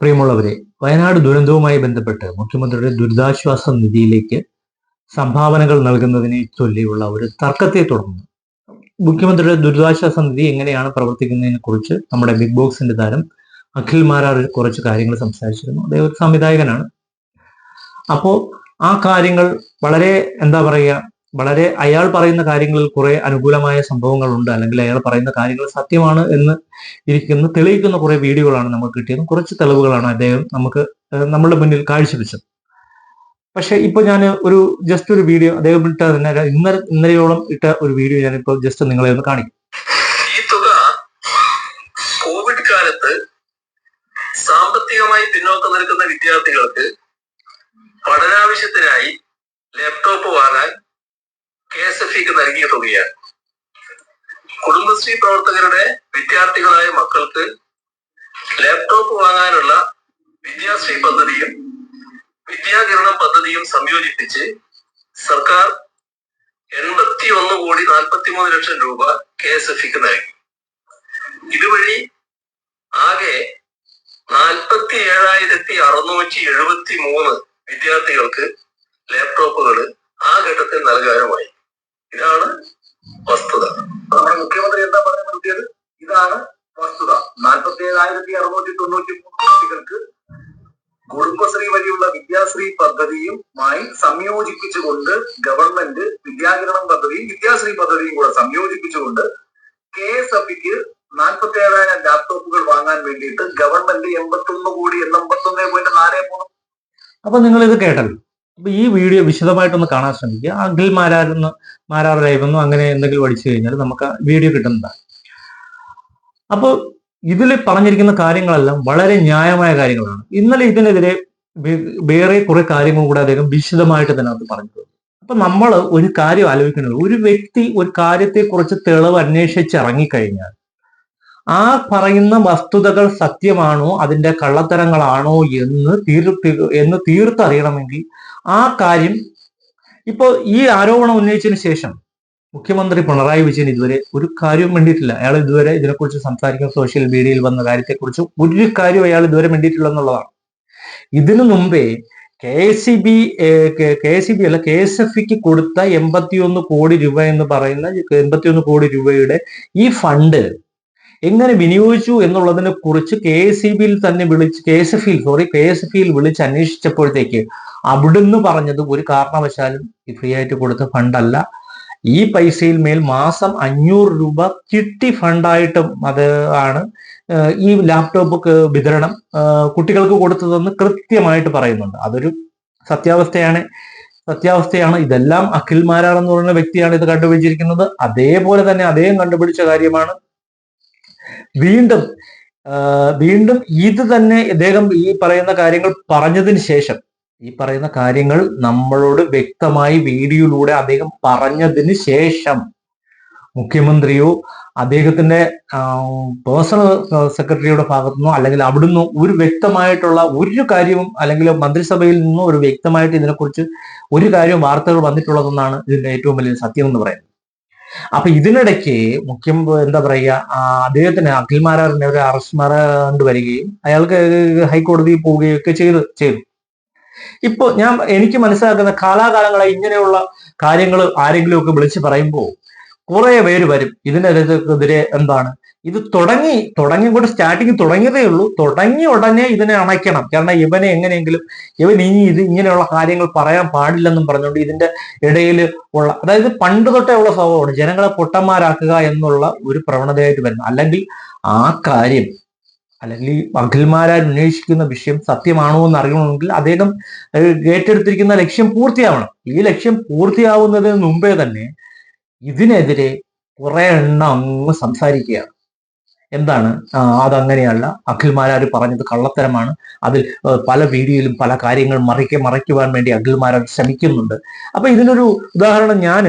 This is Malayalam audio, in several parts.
പ്രിയമുള്ളവരെ വയനാട് ദുരന്തവുമായി ബന്ധപ്പെട്ട് മുഖ്യമന്ത്രിയുടെ ദുരിതാശ്വാസ നിധിയിലേക്ക് സംഭാവനകൾ നൽകുന്നതിനെ ചൊല്ലിയുള്ള ഒരു തർക്കത്തെ തുടർന്ന്. മുഖ്യമന്ത്രിയുടെ ദുരിതാശ്വാസ നിധി എങ്ങനെയാണ് പ്രവർത്തിക്കുന്നതിനെ കുറിച്ച് നമ്മുടെ ബിഗ് ബോക്സിന്റെ താരം അഖിൽ മാരാർ കുറച്ച് കാര്യങ്ങൾ സംസാരിച്ചിരുന്നു. അദ്ദേഹം സംവിധായകനാണ്. അപ്പോ ആ കാര്യങ്ങൾ വളരെ എന്താ പറയുക വളരെ അയാൾ പറയുന്ന കാര്യങ്ങളിൽ കുറെ അനുകൂലമായ സംഭവങ്ങളുണ്ട്. അല്ലെങ്കിൽ അയാൾ പറയുന്ന കാര്യങ്ങൾ സത്യമാണ് എന്ന് ഇരിക്കുന്ന തെളിയിക്കുന്ന കുറെ വീഡിയോകളാണ് നമുക്ക് കിട്ടിയത്. കുറച്ച് തെളിവുകളാണ് അദ്ദേഹം നമുക്ക് നമ്മളുടെ മുന്നിൽ കാഴ്ചവെച്ചത്. പക്ഷെ ഇപ്പൊ ഞാൻ ഒരു ജസ്റ്റ് ഒരു വീഡിയോ അദ്ദേഹം ഇട്ട തന്നെ ഇന്നലെ ഇന്നലെയോളം ഇട്ട ഒരു വീഡിയോ ഞാൻ ഞാനിപ്പോ ജസ്റ്റ് നിങ്ങളെ ഒന്ന് കാണിക്കും. ഈ തുക കോവിഡ് കാലത്ത് സാമ്പത്തികമായി പിന്നോക്കം നിൽക്കുന്ന വിദ്യാർത്ഥികൾക്ക് പഠനാവശ്യത്തിനായി ലാപ്ടോപ്പ് വാങ്ങാൻ കെ എസ് എഫ് ഇക്ക് നൽകിയ തുകയാണ്. കുടുംബശ്രീ പ്രവർത്തകരുടെ വിദ്യാർത്ഥികളായ മക്കൾക്ക് ലാപ്ടോപ്പ് വാങ്ങാനുള്ള വിദ്യാശ്രീ പദ്ധതിയും വിദ്യാകിരണ പദ്ധതിയും സംയോജിപ്പിച്ച് സർക്കാർ എൺപത്തി ഒന്ന് കോടി നാൽപ്പത്തി മൂന്ന് ലക്ഷം രൂപ കെ എസ് എഫ് ഇക്ക് നൽകി. ഇതുവഴി ആകെ നാൽപ്പത്തി ഏഴായിരത്തി അറുന്നൂറ്റി എഴുപത്തി മൂന്ന് വിദ്യാർത്ഥികൾക്ക് ലാപ്ടോപ്പുകൾ ആ ഘട്ടത്തിൽ നൽകാനുമായി. ഇതാണ് വസ്തുത. നമ്മുടെ മുഖ്യമന്ത്രി എന്താ പറഞ്ഞു പറ്റിയത് ഇതാണ് വസ്തുത. നാൽപ്പത്തി ഏഴായിരത്തി അറുന്നൂറ്റി തൊണ്ണൂറ്റി മൂന്ന് കുട്ടികൾക്ക് കുടുംബശ്രീ വഴിയുള്ള വിദ്യാശ്രീ പദ്ധതിയുമായി സംയോജിപ്പിച്ചുകൊണ്ട് ഗവൺമെന്റ് വിദ്യാകിരണം പദ്ധതിയും വിദ്യാശ്രീ പദ്ധതിയും കൂടെ സംയോജിപ്പിച്ചുകൊണ്ട് കെ എസ് എഫിക്ക് നാൽപ്പത്തി ഏഴായിരം ലാപ്ടോപ്പുകൾ വാങ്ങാൻ വേണ്ടിയിട്ട് ഗവൺമെന്റ് എൺപത്തി ഒന്ന് കോടി എൺപത്തി ഒന്ന് പോയിന്റ് നാല് മൂന്ന്. അപ്പൊ നിങ്ങൾ ഇത് കേട്ടല്ലോ. അപ്പൊ ഈ വീഡിയോ വിശദമായിട്ടൊന്ന് കാണാൻ ശ്രമിക്കുക. അഖിൽ മാരാരെന്ന് മാരാർ ലൈവെന്നോ അങ്ങനെ എന്തെങ്കിലും അടിച്ചു കഴിഞ്ഞാൽ നമുക്ക് വീഡിയോ കിട്ടുന്നതാണ്. അപ്പോൾ ഇതിൽ പറഞ്ഞിരിക്കുന്ന കാര്യങ്ങളെല്ലാം വളരെ ന്യായമായ കാര്യങ്ങളാണ്. ഇന്നലെ ഇതിനെതിരെ വേറെ കുറെ കാര്യങ്ങൾ കൂടെ അദ്ദേഹം വിശദമായിട്ട് തന്നെ അത് പറഞ്ഞിട്ടുണ്ട് അപ്പൊ നമ്മൾ ഒരു കാര്യം ആലോചിക്കുന്നത് ഒരു വ്യക്തി ഒരു കാര്യത്തെ കുറിച്ച് തെളിവ് അന്വേഷിച്ച് ഇറങ്ങിക്കഴിഞ്ഞാൽ ആ പറയുന്ന വസ്തുതകൾ സത്യമാണോ അതിന്റെ കള്ളത്തരങ്ങളാണോ എന്ന് തീർത്ത് എന്ന് തീർത്തറിയണമെങ്കിൽ ആ കാര്യം ഇപ്പോ ഈ ആരോപണം ഉന്നയിച്ചതിന് ശേഷം മുഖ്യമന്ത്രി പിണറായി വിജയൻ ഇതുവരെ ഒരു കാര്യവും വേണ്ടിയിട്ടില്ല അയാൾ ഇതുവരെ ഇതിനെക്കുറിച്ച് സംസാരിക്കുന്ന സോഷ്യൽ മീഡിയയിൽ വന്ന കാര്യത്തെക്കുറിച്ച് ഒരു കാര്യം അയാൾ ഇതുവരെ വേണ്ടിയിട്ടില്ല എന്നുള്ളതാണ് ഇതിനു മുമ്പേ K S C B K S C B അല്ല കെ എസ് എഫ് ഇക്ക് കൊടുത്ത എൺപത്തിയൊന്ന് കോടി രൂപ എന്ന് പറയുന്ന എൺപത്തിയൊന്ന് കോടി രൂപയുടെ ഈ ഫണ്ട് എങ്ങനെ വിനിയോഗിച്ചു എന്നുള്ളതിനെ കുറിച്ച് കെ എസ് സി ബിയിൽ തന്നെ വിളിച്ച് K S F sorry K S F വിളിച്ച് അന്വേഷിച്ചപ്പോഴത്തേക്ക് അവിടുന്ന് പറഞ്ഞത് ഒരു കാരണവശാലും ഫ്രീ ആയിട്ട് കൊടുത്ത ഫണ്ടല്ല ഈ പൈസയിൽ മേൽ മാസം അഞ്ഞൂറ് രൂപ ചിട്ടി ഫണ്ടായിട്ടും അത് ആണ് ഈ ലാപ്ടോപ്പ് വിതരണം കുട്ടികൾക്ക് കൊടുത്തതെന്ന് കൃത്യമായിട്ട് പറയുന്നുണ്ട്. അതൊരു സത്യാവസ്ഥയാണ്. സത്യാവസ്ഥയാണ്. ഇതെല്ലാം അഖിൽ മാരാർ എന്ന് പറയുന്ന വ്യക്തിയാണ് ഇത് കണ്ടുപിടിച്ചിരിക്കുന്നത്. അതേപോലെ തന്നെ അദ്ദേഹം കണ്ടുപിടിച്ച കാര്യമാണ്. വീണ്ടും വീണ്ടും ഇത് തന്നെ ഇദ്ദേഹം ഈ പറയുന്ന കാര്യങ്ങൾ പറഞ്ഞതിന് ശേഷം ഈ പറയുന്ന കാര്യങ്ങൾ നമ്മളോട് വ്യക്തമായി വീഡിയോയിലൂടെ അദ്ദേഹം പറഞ്ഞതിന് ശേഷം മുഖ്യമന്ത്രിയോ അദ്ദേഹത്തിന്റെ പേഴ്സണൽ സെക്രട്ടറിയുടെ ഭാഗത്തുനിന്നോ അല്ലെങ്കിൽ അവിടുന്ന് ഒരു വ്യക്തമായിട്ടുള്ള ഒരു കാര്യവും അല്ലെങ്കിൽ മന്ത്രിസഭയിൽ നിന്നോ ഒരു വ്യക്തമായിട്ട് ഇതിനെക്കുറിച്ച് ഒരു കാര്യവും വാർത്തകൾ വന്നിട്ടുള്ളതെന്നാണ് ഇതിന്റെ ഏറ്റവും വലിയ സത്യം എന്ന് പറയുന്നത്. അപ്പൊ ഇതിനിടയ്ക്ക് മുഖ്യം എന്താ പറയുക അദ്ദേഹത്തിന് അഖിൽ മാരാറിനെ ഒരു അറസ്റ്റ് മാറാണ്ട് വരികയും അയാൾക്ക് ഹൈക്കോടതിയിൽ പോവുകയും ഒക്കെ ചെയ്തു ചെയ്തു. ഇപ്പൊ ഞാൻ എനിക്ക് മനസ്സിലാക്കുന്ന കാലാകാലങ്ങളായി ഇങ്ങനെയുള്ള കാര്യങ്ങൾ ആരെങ്കിലും ഒക്കെ വിളിച്ച് പറയുമ്പോൾ കുറെ പേര് വരും. ഇതിനെതിരെ എന്താണ്? ഇത് തുടങ്ങി തുടങ്ങി കൂടെ സ്റ്റാർട്ടിങ് തുടങ്ങിയതേ ഉള്ളൂ. തുടങ്ങി ഉടനെ ഇതിനെ അണയ്ക്കണം. കാരണം ഇവനെ എങ്ങനെയെങ്കിലും ഇവൻ ഇനി ഇത് ഇങ്ങനെയുള്ള കാര്യങ്ങൾ പറയാൻ പാടില്ലെന്നും പറഞ്ഞുകൊണ്ട് ഇതിന്റെ ഇടയിൽ ഉള്ള അതായത് പണ്ട് തൊട്ടേ ഉള്ള സ്വഭാവമാണ് ജനങ്ങളെ പൊട്ടന്മാരാക്കുക എന്നുള്ള ഒരു പ്രവണതയായിട്ട് വരുന്നത് അല്ലെങ്കിൽ ആ കാര്യം അല്ലെങ്കിൽ ഈ അഖിൽമാരാർ ഉന്നയിക്കുന്ന വിഷയം സത്യമാണോ എന്ന് അറിയണമെങ്കിൽ അദ്ദേഹം ഏറ്റെടുത്തിരിക്കുന്ന ലക്ഷ്യം പൂർത്തിയാവണം. ഈ ലക്ഷ്യം പൂർത്തിയാവുന്നതിന് മുമ്പേ തന്നെ ഇതിനെതിരെ കുറെ എണ്ണം അങ്ങ് സംസാരിക്കുകയാണ്. എന്താണ്? അതങ്ങനെയല്ല. അഖിൽമാരാർ പറഞ്ഞത് കള്ളത്തരമാണ്. അതിൽ പല വീഡിയോയിലും പല കാര്യങ്ങൾ മറിക്ക മറയ്ക്കുവാൻ വേണ്ടി അഖിൽമാരാർ ശ്രമിക്കുന്നുണ്ട്. അപ്പൊ ഇതിനൊരു ഉദാഹരണം ഞാൻ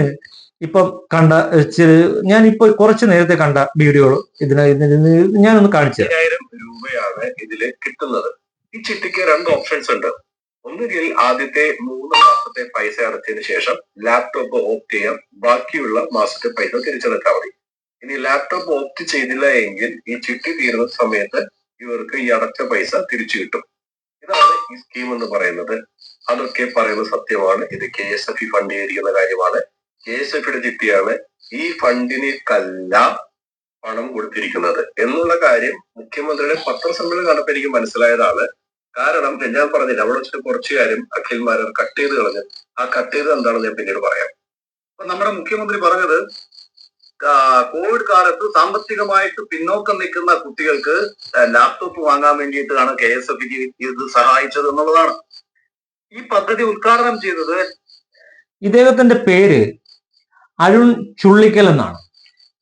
ഇപ്പം കണ്ട ഞാൻ ഇപ്പൊ കുറച്ച് നേരത്തെ കണ്ട വീഡിയോ ഇതിന് ഞാനൊന്ന് കാണിച്ചു രൂപയാണ് ഇതിൽ കിട്ടുന്നത്. ഈ ചിട്ടിക്ക് രണ്ട് ഓപ്ഷൻസ് ഉണ്ട്. ഒന്നുകിൽ ആദ്യത്തെ മൂന്ന് മാസത്തെ പൈസ അടച്ചതിന് ശേഷം ലാപ്ടോപ്പ് ഓപ്റ്റ് ചെയ്യാം. ബാക്കിയുള്ള മാസത്തെ പൈസ തിരിച്ചെടുക്കാൻ മതി. ഇനി ലാപ്ടോപ്പ് ഓപ്റ്റ് ചെയ്തില്ല എങ്കിൽ ഈ ചിട്ടി തീരുന്ന സമയത്ത് ഇവർക്ക് ഈ അടച്ച പൈസ തിരിച്ചു കിട്ടും. ഇതാണ് ഈ സ്കീം എന്ന് പറയുന്നത്. അതൊക്കെ പറയുന്നത് സത്യമാണ്. ഇത് K S F E fund ചെയ്തിരിക്കുന്ന കാര്യമാണ്. ചിട്ടിയാണ് ഈ ഫണ്ടിനേക്കല്ല പണം കൊടുത്തിരിക്കുന്നത്. എന്നുള്ള കാര്യം മുഖ്യമന്ത്രിയുടെ പത്രസമ്മേളനം കണ്ടപ്പോ എനിക്ക് മനസ്സിലായതാണ്. കാരണം ഞാൻ പറഞ്ഞില്ല അവിടെ വെച്ചിട്ട് കുറച്ചു കാര്യം അഖിൽമാരർ കട്ട് ചെയ്ത് കളഞ്ഞു ആ കട്ട് ചെയ്ത് എന്താണെന്ന് ഞാൻ പിന്നീട് പറയാം. അപ്പൊ നമ്മുടെ മുഖ്യമന്ത്രി പറഞ്ഞത് കോവിഡ് കാലത്ത് സാമ്പത്തികമായിട്ട് പിന്നോക്കം നിൽക്കുന്ന കുട്ടികൾക്ക് ലാപ്ടോപ്പ് വാങ്ങാൻ വേണ്ടിയിട്ടാണ് കെ എസ് എഫ് ഇത് സഹായിച്ചത് എന്നുള്ളതാണ്. ഈ പദ്ധതി ഉദ്ഘാടനം ചെയ്തത് ഇദ്ദേഹത്തിന്റെ പേര് അരുൺ ചുള്ളിക്കൽ എന്നാണ്.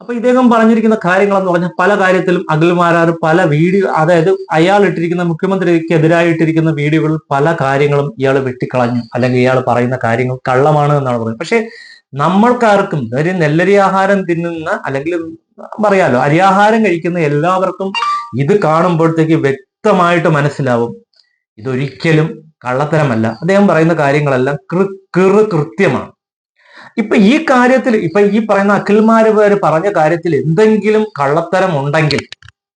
അപ്പൊ ഇദ്ദേഹം പറഞ്ഞിരിക്കുന്ന കാര്യങ്ങൾ എന്ന് പറഞ്ഞാൽ പല കാര്യത്തിലും അഖിൽമാരാർ പല വീഡിയോ അതായത് അയാൾ ഇട്ടിരിക്കുന്ന മുഖ്യമന്ത്രിക്ക് എതിരായിട്ടിരിക്കുന്ന വീഡിയോകളിൽ പല കാര്യങ്ങളും ഇയാൾ വെട്ടിക്കളഞ്ഞു. അല്ലെങ്കിൽ ഇയാൾ പറയുന്ന കാര്യങ്ങൾ കള്ളമാണ് എന്നാണ് പറയുന്നത്. പക്ഷെ നമ്മൾക്കാർക്കും ഒരു നെല്ലരി ആഹാരം തിന്നുന്ന അല്ലെങ്കിൽ പറയാലോ അരിയാഹാരം കഴിക്കുന്ന എല്ലാവർക്കും ഇത് കാണുമ്പോഴത്തേക്ക് വ്യക്തമായിട്ട് മനസ്സിലാവും. ഇതൊരിക്കലും കള്ളത്തരമല്ല. അദ്ദേഹം പറയുന്ന കാര്യങ്ങളെല്ലാം കൃ കൃത്യമാണ്. ഇപ്പൊ ഈ കാര്യത്തിൽ ഇപ്പൊ ഈ പറയുന്ന അഖിൽമാര് പേര് പറഞ്ഞ കാര്യത്തിൽ എന്തെങ്കിലും കള്ളത്തരം ഉണ്ടെങ്കിൽ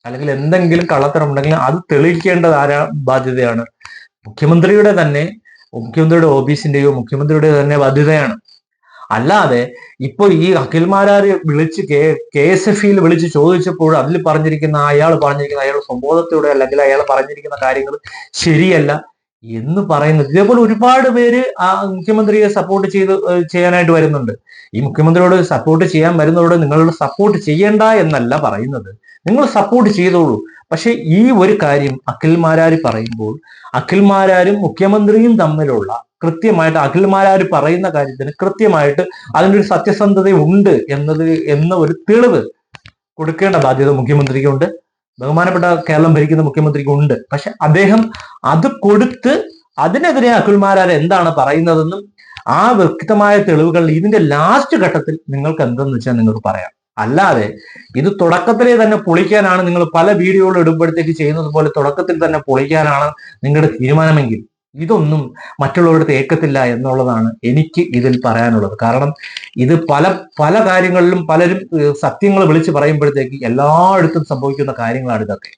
അല്ലെങ്കിൽ എന്തെങ്കിലും കള്ളത്തരം ഉണ്ടെങ്കിൽ അത് തെളിയിക്കേണ്ടത് ആരാ? ബാധ്യതയാണ്. മുഖ്യമന്ത്രിയുടെ തന്നെ മുഖ്യമന്ത്രിയുടെ ഓഫീസിന്റെയോ മുഖ്യമന്ത്രിയുടെ തന്നെ ബാധ്യതയാണ്. അല്ലാതെ ഇപ്പൊ ഈ അഖിൽമാരാര് വിളിച്ച് കെ കെ എസ് എഫ് ഇയിൽ വിളിച്ച് ചോദിച്ചപ്പോൾ അതിൽ പറഞ്ഞിരിക്കുന്ന അയാൾ പറഞ്ഞിരിക്കുന്ന അയാൾ സ്വബോധത്തോടെ അല്ലെങ്കിൽ അയാൾ പറഞ്ഞിരിക്കുന്ന കാര്യങ്ങൾ ശരിയല്ല. എന്ന് പറയുന്നത്. ഇതേപോലെ ഒരുപാട് പേര് ആ മുഖ്യമന്ത്രിയെ സപ്പോർട്ട് ചെയ്ത് ചെയ്യാനായിട്ട് വരുന്നുണ്ട്. ഈ മുഖ്യമന്ത്രിയോട് സപ്പോർട്ട് ചെയ്യാൻ വരുന്നവരോട് നിങ്ങളോട് സപ്പോർട്ട് ചെയ്യേണ്ട എന്നല്ല പറയുന്നത്. നിങ്ങൾ സപ്പോർട്ട് ചെയ്തോളൂ. പക്ഷെ ഈ ഒരു കാര്യം അഖിൽമാരാര് പറയുമ്പോൾ അഖിൽമാരാരും മുഖ്യമന്ത്രിയും തമ്മിലുള്ള കൃത്യമായിട്ട് അഖിൽമാരാര് പറയുന്ന കാര്യത്തിന് കൃത്യമായിട്ട് അതിന്റെ ഒരു സത്യസന്ധത ഉണ്ട് എന്നത് എന്ന ഒരു തെളിവ് കൊടുക്കേണ്ട ബാധ്യത മുഖ്യമന്ത്രിക്കുണ്ട്. ബഹുമാനപ്പെട്ട കേരളം ഭരിക്കുന്ന മുഖ്യമന്ത്രിക്കുണ്ട്. പക്ഷെ അദ്ദേഹം അത് കൊടുത്ത് അതിനെതിരെ അഖിൽമാരാർ എന്താണ് പറയുന്നതെന്നും ആ വ്യക്തമായ തെളിവുകൾ ഇതിന്റെ ലാസ്റ്റ് ഘട്ടത്തിൽ നിങ്ങൾക്ക് എന്തെന്ന് വെച്ചാൽ നിങ്ങൾക്ക് പറയാം. അല്ലാതെ ഇത് തുടക്കത്തിലേ തന്നെ പൊളിക്കാനാണ് നിങ്ങൾ പല വീഡിയോകൾ ഇടുമ്പോഴത്തേക്ക് ചെയ്യുന്നത് പോലെ തുടക്കത്തിൽ തന്നെ പൊളിക്കാനാണ് നിങ്ങളുടെ തീരുമാനമെങ്കിൽ ഇതൊന്നും മറ്റുള്ളവരുടെ ഏക്കത്തില്ല എന്നുള്ളതാണ് എനിക്ക് ഇതിൽ പറയാനുള്ളത്. കാരണം ഇത് പല പല കാര്യങ്ങളിലും പലരും സത്യങ്ങൾ വിളിച്ച് പറയുമ്പോഴത്തേക്ക് എല്ലായിടത്തും സംഭവിക്കുന്ന കാര്യങ്ങളാണ് ഇതൊക്കെ.